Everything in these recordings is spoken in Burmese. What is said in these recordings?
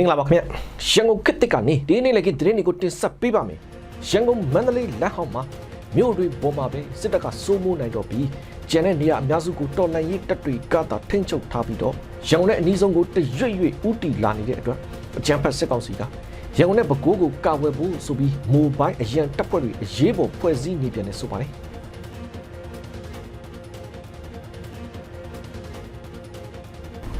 မင်္ဂလာပါခင်ဗျရန်ကုန်ကစ်တစ်ကနေဒီနေ့လည်းကသတင်းတွေကိုတင်ဆက်ပေးပါမယ်ရန်ကုန်မန္တလေးလက်ဟောင်းမှာမြို့တွေပေါ်မှာပဲစစ်တပ်ကစိုးမိုးနိုင်တော့ပြီးကျန်တဲ့နေရာအများစုကိုတော်လှန်ရေးတပ်တွေကသာထိန်းချုပ်ထားပြီးတော့ရန်ကုန်နဲ့အနီးဆုံးကိုတရွေ့ရွေ့ဥတီလာနေတဲ့အတွက်အကြမ်းဖက်စစ်ကောင်စီကရန်ကုန်နဲ့ပဲခူးကိုကာဝယ်ဖို့ဆိုပြီးမိုဘိုင်းအရန်တပ်ဖွဲ့တွေအရေးပေါ်ဖွဲ့စည်းနေပြန်တယ်ဆိုပါတယ်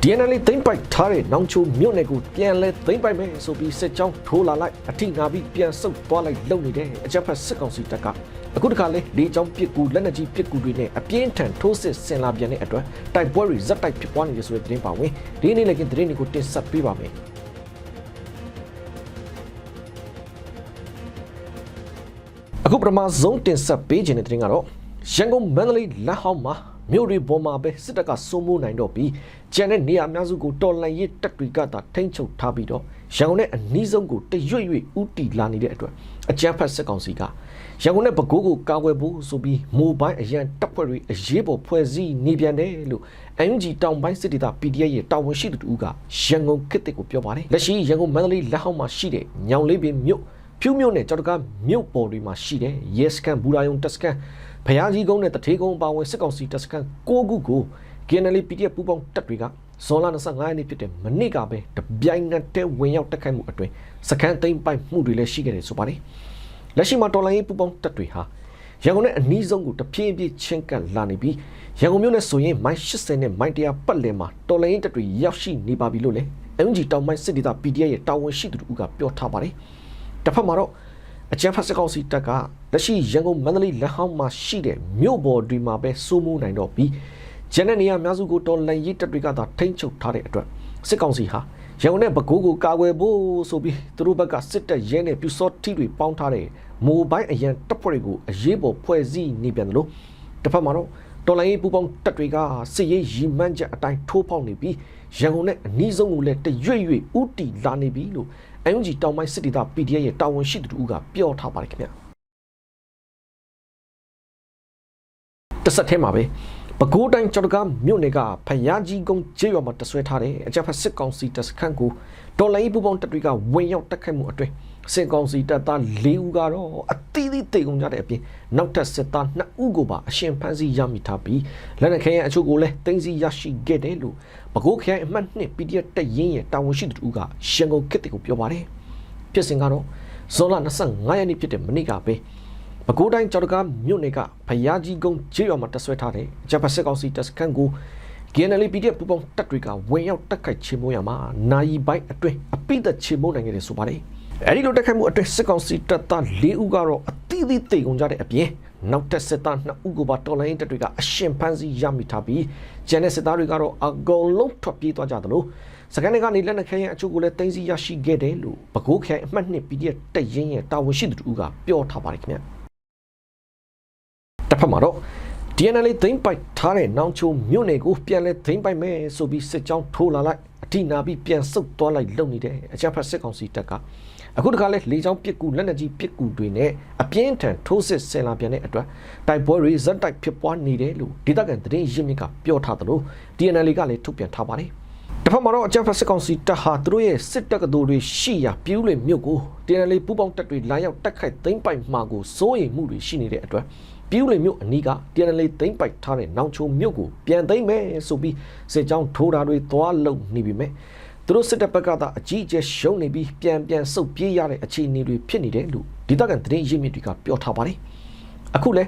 DNL သိမ့်ပိုက်ထားတဲ့နောင်ချိုမြို့နယ်ကိုပြန်လဲသိမ့်ပိုက်မယ်ဆိုပြီးစစ်ကြောင်းထိုးလာလိုက်အထိနာပြီးပြန်ဆုတ်သွားလိုက်လုပ်နေတဲ့အကြမ်းဖက်စစ်ကောင်စီတပ်ကအခုတခါလဲလေကြောင်းပစ်ကူလက်နက်ကြီးပစ်ကူတွေနဲ့အပြင်းထန်ထိုးစစ်ဆင်လာပြန်တဲ့အတွက်တိုက်ပွဲတွေဇက်တိုက်ဖြစ်ပွားနေတယ်ဆိုတဲ့သတင်းပါဝင်ဒီနေ့လည်းကသတင်းတွေကိုတင်ဆက်ပေးပါမယ်အခုပထမဆုံးတင်ဆက်ပေးခြင်းတဲ့သတင်းကတော့ရန်ကုန်မန္တလေးလက်ဟောင်းမှာ မြို့တွေပေါ်မှာပဲစစ်တပ်ကစိုးမိုးနိုင်တော့ပြီးကျန်တဲ့နေရာအများစုကိုတော်လှန်ရေးတပ်တွေကသာထိန်းချုပ်ထားပြီးတော့ရန်ကုန်နဲ့အနီးဆုံးကိုတရွေ့ရွေ့ဥတီလာနေတဲ့အတွက်အကြမ်းဖက်စစ်ကောင်စီကရန်ကုန်နဲ့ပဲခူးကိုကာကွယ်ဖို့ဆိုပြီးမိုဘိုင်းအရန်တပ်ဖွဲ့တွေအရေးပေါ်ဖွဲ့စည်းနေပြန်တယ်လို့ UNG တောင်ပိုင်းစစ်ဒေသ PDF ရဲ့တာဝန်ရှိသူတူကရန်ကုန်ခေတ်တစ်ကိုပြောပါတယ်လက်ရှိရန်ကုန်မန္တလေးလက်ဟောင်းမှာရှိတဲ့ညောင်လေးပင်မြို့ဖြူးမြို့နယ်ကြောက်တကားမြို့ပေါ်တွေမှာရှိတဲ့ရဲစခန်းဘူရာယုံတပ်စခန်း ဖျားကြီးကုန်းနဲ့တထေးကုန်းအပါအဝင်စစ်ကောင်စီတပ်စခန်း၉ခုကို KNL PDF ပူးပေါင်းတပ်တွေကဇွန်လ25ရက်နေ့ဖြစ်တဲ့မနေ့ကပဲတပြိုင်နက်တည်းဝင်ရောက်တက်ခိုက်မှုအတွင်းစခန်းသိမ်းပိုက်မှုတွေလည်းရှိခဲ့တယ်ဆိုပါတယ်လက်ရှိမှာတော်လိုင်းရေးပူးပေါင်းတပ်တွေဟာရန်ကုန်နဲ့အနီးဆုံးကိုတဖြည်းဖြည်းချင်းကပ်လာနေပြီးရန်ကုန်မြို့နဲ့ဆိုရင်မိုင်80နဲ့မိုင်100ပတ်လည်မှာတော်လိုင်းရေးတပ်တွေရောက်ရှိနေပါပြီလို့လည်း MG တောင်ပိုင်းစစ်ဒေသ PDF ရဲ့တာဝန်ရှိသူတို့ကပြောထားပါတယ်တစ်ဖက်မှာတော့အကြမ်းဖက်စစ်ကောင်စီတပ်က လက်ရှိရန်ကုန်မန္တလေးလက်ဟောင်းမှာရှိတဲ့မြို့ပေါ်တွေမှာပဲစိုးမိုးနိုင်တော့ပြီးကျန်တဲ့နေရာအများစုကိုတော်လှန်ရေးတပ်တွေကသာထိန်းချုပ်ထားတဲ့အတွက်စစ်ကောင်စီဟာရန်ကုန်နဲ့ပဲခူးကိုကာကွယ်ဖို့ဆိုပြီးသူတို့ဘက်ကစစ်တပ်ရဲနဲ့ပြူစောတိတွေပေါင်းထားတဲ့မိုဘိုင်းအရန်တပ်ဖွဲ့တွေကိုအရေးပေါ်ဖွဲ့စည်းနေပြန်တယ်လို့တစ်ဖက်မှာတော့တော်လိုင်းရေးပူပေါင်းတပ်တွေကစစ်ရေးရီမန်းချက်အတိုင်းထိုးပေါက်နေပြီးရန်ကုန်နဲ့အနီးဆုံးကိုလည်းတရွေ့ရွေ့ဥတီလာနေပြီလို့ UNG တောင်ပိုင်းစစ်ဒေသ PDF ရဲ့တာဝန်ရှိသူတို့ကပြောထားပါတယ်ခင်ဗျာ တစ်ဆက်ထဲမှာပဲပဲခူးတိုင်းကြော်တကားမြို့နယ်ကဖယားကြီးကုန်းကျေးရွာမှာတဆွဲထားတဲ့အကြမ်းဖက်စစ်ကောင်စီတပ်စခန်းကိုတော်လိုင်းပူပေါင်းတပ်တွေကဝင်ရောက်တက်ခိုက်မှုအတွင်းစစ်ကောင်စီတပ်သား၄ဦးကတော့အသီးသီးတေကုန်ကြတဲ့အပြင်နောက်ထပ်စစ်သား2ဦးကိုပါအရှင်ဖမ်းဆီးရမိထားပြီးလက်နက်ခဲယံအချို့ကိုလည်းတင်စီရရှိခဲ့တယ်လို့ပဲခူးခရိုင်အမှတ်2 PDF တပ်ရင်းရဲ့တာဝန်ရှိသူတို့ကရန်ကုန်ခေတ်တွေကိုပြောပါတယ်ဖြစ်စဉ်ကတော့ဇွန်လ25ရက်နေ့ဖြစ်တဲ့မနေ့ကပဲ ပဲခူးတိုင်းကြော်တကားမြို့နယ်ကဖယားကြီးကုန်းကျေးရွာမှာတဆွဲထားတဲ့ဂျပန်စစ်ကောင်စီတပ်စခန်းကို KNL PDF ပူပေါင်းတပ်တွေကဝင်ရောက်တက်ခိုက်ချေမိုးရမှာနိုင်ပိုင်းအတွင်းအပိသက်ချေမိုးနိုင်ခဲ့တယ်ဆိုပါတယ်။အဲဒီလိုတက်ခိုက်မှုအတွင်းစစ်ကောင်စီတပ်သား၄ဦးကတော့အသီးသီးတေကုန်ကြတဲ့အပြင်နောက်ထပ်စစ်သား2ဦးကိုပါတော်လိုင်းတပ်တွေကအရှင်ဖမ်းဆီးရမိထားပြီးကျန်တဲ့စစ်သားတွေကတော့အကုန်လုံးထွက်ပြေးသွားကြသလိုစကန်တွေကနေလက်နက်ခဲယံအချို့ကိုလည်းတင်စီရရှိခဲ့တယ်လို့ပဲခူးခိုင်အမှတ်2 PDF တပ်ရင်းရဲ့တာဝန်ရှိသူတို့ကပြောထားပါတယ်ခင်ဗျာ။ တစ်ဖက်မှာတော့ DNL သိမ့်ပိုက်ထားတဲ့နောင်ချိုမြို့နယ်ကိုပြန်လဲသိမ့်ပိုက်မယ်ဆိုပြီးစစ်ကြောင်းထိုးလာလိုက်အထိနာပြီးပြန်ဆုတ်သွားလိုက်လုပ်နေတဲ့အကြမ်းဖက်စစ်ကောင်စီတပ်ကအခုတခါလဲလေကြောင်းပစ်ကူလက်နက်ကြီးပစ်ကူတွေနဲ့အပြင်းထန်ထိုးစစ်ဆင်လာပြန်တဲ့အတွက်တိုက်ပွဲတွေဇက်တိုက်ဖြစ်ပွားနေတယ်လို့ဒေသခံသတင်းရင်းမြစ်ကပြောထားသလို DNL ကလည်းထုတ်ပြန်ထားပါတယ်တစ်ဖက်မှာတော့အကြမ်းဖက်စစ်ကောင်စီတပ်ဟာသူတို့ရဲ့စစ်တပ်ကတော်တွေရှိရာပြူးလေမြို့ကို TNL ပူးပေါင်းတပ်တွေလာရောက်တက်ခိုက်သိမ်းပိုက်မှာကိုစိုးရိမ်မှုတွေရှိနေတဲ့အတွက် ပြူးလေမြို့အနီးက TNL သိမ်းပိုက်ထားတဲ့နောင်ချုံမြို့ကိုပြန်သိမ်းမယ်ဆိုပြီးစစ်ကြောင်းထိုးတာတွေသွားလုံနေပြီမဲ့သူတို့စစ်တပ်ဘက်ကသာအကြီးအကျယ်ရှုံးနေပြီးပြန်ပြန်ဆုတ်ပြေးရတဲ့အခြေအနေတွေဖြစ်နေတယ်လို့ဒေသခံသတင်းရင်းမြစ်တွေကပြောထားပါတယ်အခုလဲ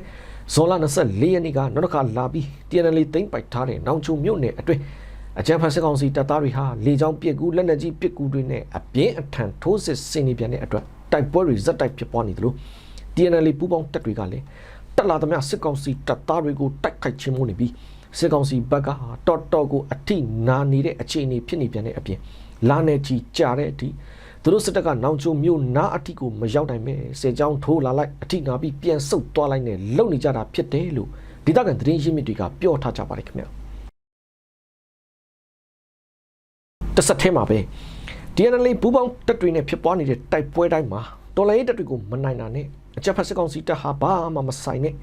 ဇွန်လ24ရက်နေ့ကနောက်တစ်ခါလာပြီး TNL သိမ်းပိုက်ထားတဲ့နောင်ချုံမြို့နယ်အတွင်းအကြံဖန်စစ်ကောင်စီတပ်သားတွေဟာလေကြောင်းပစ်ကူလက်နက်ကြီးပစ်ကူတွေနဲ့အပြင်းအထန်ထိုးစစ်ဆင်နေပြန်တဲ့အတွက်တိုက်ပွဲတွေဇက်တိုက်ဖြစ်ပွားနေသလို TNL ပူးပေါင်းတပ်တွေကလည်း တက်လာသမျှစစ်ကောင်စီတပ်သားတွေကိုတိုက်ခိုက်ခြင်းမို့နေပြီးစစ်ကောင်စီဘက်ကတော်တော်ကိုအထိနာနေတဲ့အခြေအနေဖြစ်နေပြန်တဲ့အပြင်လာနေကြီးကြာတဲ့အထိသူတို့စစ်တပ်ကနောင်ချုံမြို့နားအထိကိုမရောက်နိုင်မဲ့စေကြောင်းထိုးလာလိုက်အထိနာပြီးပြန်ဆုတ်သွားလိုက်နဲ့လုံနေကြတာဖြစ်တယ်လို့ဒေသခံသတင်းရင်းမြစ်တွေကပြောထားကြပါတယ်ခင်ဗျာတစ်ဆက်ထဲမှာပဲ DNL ပူးပေါင်းတပ်တွေနဲ့ဖြစ်ပွားနေတဲ့တိုက်ပွဲတိုင်းမှာတော်လိုင်းရေးတပ်တွေကိုမနိုင်တာနဲ့ အကြက်ဖက်စစ်ကောင်စီတပ်ဟာဘာမှမဆိုင်နဲ့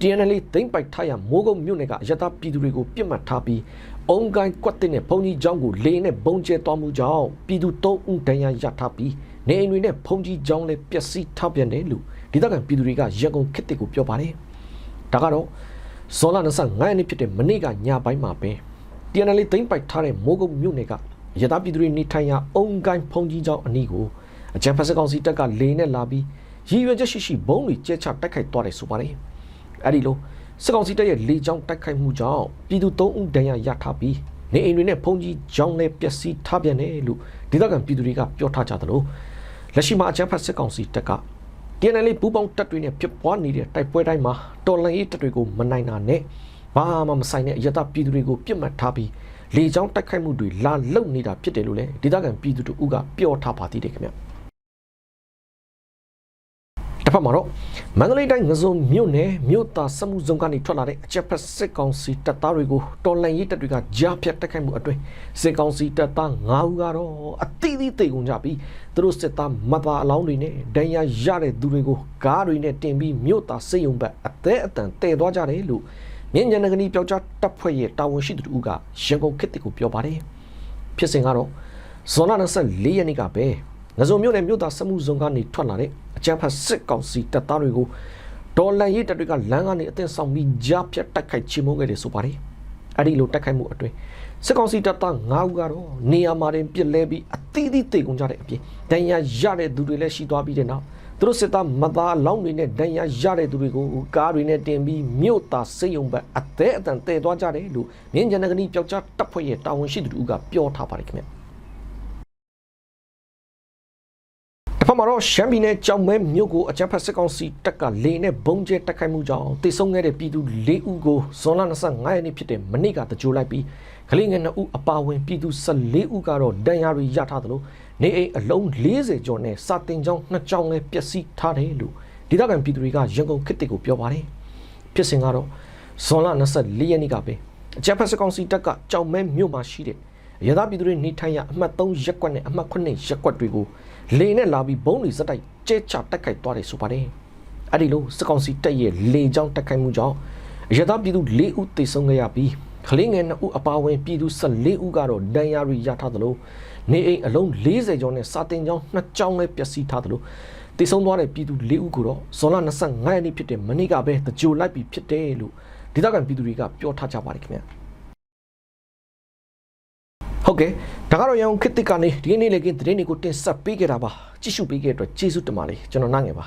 TNL သိမ့်ပိုက်ထရမိုးကုတ်မြို့နယ်ကအရတားပြည်သူတွေကိုပြစ်မှတ်ထားပြီးအုံကိုင်းကွက်တဲ့နဲ့ဘုံကြီးကျောင်းကိုလေနဲ့ဘုံကျဲသွားမှုကြောင့်ပြည်သူ၃ဦးဒဏ်ရာရထားပြီးနေအိမ်တွေနဲ့ဘုံကြီးကျောင်းလည်းပျက်စီးထားပြန်တယ်လို့ဒေသခံပြည်သူတွေကရန်ကုန်ခေတ်ကိုပြောပါတယ်။ဒါကတော့ဇော်လ25ရက်နေ့ဖြစ်တဲ့မနေ့ကညပိုင်းမှာပဲ TNL သိမ့်ပိုက်ထားတဲ့မိုးကုတ်မြို့နယ်ကရတားပြည်သူတွေနေထိုင်ရာအုံကိုင်းဘုံကြီးကျောင်းအနီးကိုအကြံဖက်စကောင်စီတပ်ကလေနဲ့လာပြီး ရည်ရွယ်ချက်ရှိရှိဘုံတွေကျဲချတိုက်ခိုက်သွားတယ်ဆိုပါတယ်အဲ့ဒီလိုစကောင်စီတပ်ရဲ့လေကြောင်းတိုက်ခိုက်မှုကြောင့်ပြည်သူ၃ဦးဒဏ်ရာရထားပြီးနေအိမ်တွေနဲ့ဘုံကြီးကြောင်းလည်းပျက်စီးထားပြန်တယ်လို့ဒေသခံပြည်သူတွေကပြောထားကြသလိုလက်ရှိမှာအကြံဖက်စစ်ကောင်စီတပ်က TNL ပူပေါင်းတပ်တွေနဲ့ဖြစ်ပွားနေတဲ့တိုက်ပွဲတိုင်းမှာတော်လှန်ရေးတပ်တွေကိုမနိုင်တာနဲ့ဘာမှမဆိုင်တဲ့အရတာပြည်သူတွေကိုပြစ်မှတ်ထားပြီးလေကြောင်းတိုက်ခိုက်မှုတွေလာလုံနေတာဖြစ်တယ်လို့လည်းဒေသခံပြည်သူတို့ကပြောထားပါသေးတယ်ခင်ဗျတစ် ဖက်မှာတော့မန္တလေးတိုင်းငစုံမြို့နယ်မြို့သားစမှုစုံကနေထွက်လာတဲ့အချက်ဖက်စစ်ကောင်စီတပ်သားတွေကိုတော်လှန်ရေးတပ်တွေကကြားဖြတ်တိုက်ခိုက်မှုအတွင်းစစ်ကောင်စီတပ်သား9ဦးကတော့အသီးသီးတေကုန်ကြပြီးသူတို့စစ်သားမသားအလောင်းတွေနဲ့ဒဏ်ရာရတဲ့သူတွေကိုကားတွေနဲ့တင်ပြီးမြို့သားစိတ်ယုံဘက်အသေးအတန်တည်သွားကြတယ်လို့မြင်းညံနဂနီပျောက်ကြားတပ်ဖွဲ့ရဲ့တာဝန်ရှိသူတို့ကရန်ကုန်ခေတ်တစ်ကိုပြောပါတယ်ဖြစ်စဉ်ကတော့ဇွန်လ24ရက်နေ့ကပဲငစုံမြို့နယ်မြို့သားစမှုစုံကနေထွက်လာတဲ့ အကြမ်းဖက်စစ်ကောင်စီတပ်သားတွေကိုဒေါ်လန်ရေးတပ်တွေကလမ်းကနေအသင်းဆောင်ပြီးကြားဖြတ်တိုက်ခိုက်ချေမှုန်းခဲ့တယ်ဆိုပါတယ်။အဲ့ဒီလိုတိုက်ခိုက်မှုအတွင်းစစ်ကောင်စီတပ်သား9ဦးကတော့နေရာမှာတင်ပြစ်လဲပြီးအသီးသီးတေကုန်ကြတဲ့အပြင်ဒဏ်ရာရတဲ့သူတွေလည်းရှိသွားပြီးတဲ့နောက်သူတို့စစ်သားမသားလောင်းတွေနဲ့ဒဏ်ရာရတဲ့သူတွေကိုကားတွေနဲ့တင်ပြီးမြို့သားစိတ်ယုံဘက်အသေးအတန်တည်သွားကြတယ်လို့မြင်းကြံနဂနီပျောက်ကြားတပ်ဖွဲ့ရဲ့တာဝန်ရှိသူတို့ကပြောထားပါတယ်ခင်ဗျ။ တစ်ဖက်မှာတော့ရှမ်းပြည်နယ်ကြောင်မဲမြို့ကိုအကြမ်းဖက်စစ်ကောင်စီတပ်ကလေနဲ့ဘုံကျဲတိုက်ခိုက်မှုကြောင့်တိတ်ဆုံးခဲ့တဲ့ပြည်သူ၄ဦးကိုဇွန်လ25ရက်နေ့ဖြစ်တဲ့မနေ့ကတကြိုလိုက်ပြီးကလေးငယ်2ဦးအပါအဝင်ပြည်သူ14ဦးကတော့ဒဏ်ရာတွေရထားသလိုနေအိမ်အလုံး40ကျော်နဲ့စာတင်ကျောင်း2ကျောင်းလည်းပျက်စီးထားတယ်လို့ဒေသခံပြည်သူတွေကရန်ကုန်ခေတ်တစ်ကိုပြောပါတယ်ဖြစ်စဉ်ကတော့ဇွန်လ24ရက်နေ့ကပဲအကြမ်းဖက်စစ်ကောင်စီတပ်ကကြောင်မဲမြို့မှာရှိတဲ့ရသပြည်သူတွေနေထိုင်ရအမှတ်3ရက်ကွက်နဲ့အမှတ်9ရက်ကွက်တွေကို လေနဲ့လာပြီးဘုံတွေစက်တိုက်ကျဲချတက်ခိုက်သွားတယ်ဆိုပါတယ်။အဲ့ဒီလိုစစ်ကောင်စီတပ်ရဲ့လေကြောင်းတက်ခိုက်မှုကြောင့်ရသပြည်သူ၄ဦးသေဆုံးခဲ့ရပြီးကလေးငယ်2ဦးအပါအဝင်ပြည်သူ14ဦးကတော့ဒဏ်ရာတွေရထားသလိုနေအိမ်အလုံး40ကျော်နဲ့စာတင်ကျောင်း2ကျောင်းလည်းပျက်စီးထားသလိုတည်ဆုံးသွားတဲ့ပြည်သူ၄ဦးကိုတော့ဇွန်လ25ရက်နေ့ဖြစ်တဲ့မနေ့ကပဲတကြိုလိုက်ပြီးဖြစ်တယ်လို့ဒေသခံပြည်သူတွေကပြောထားကြပါတယ်ခင်ဗျာ ဟုတ်ကဲ့ဒါကတော့ရန်ကုန်ခေတ်သစ်ကနေဒီနေ့လေကင်းသတင်းတွေကိုတင်ဆက်ပေးခဲ့တာပါကြည့်ရှုပေးခဲ့တဲ့အတွက်ကျေးဇူးတင်ပါတယ်ကျွန်တော်နိုင်ငယ်ပါ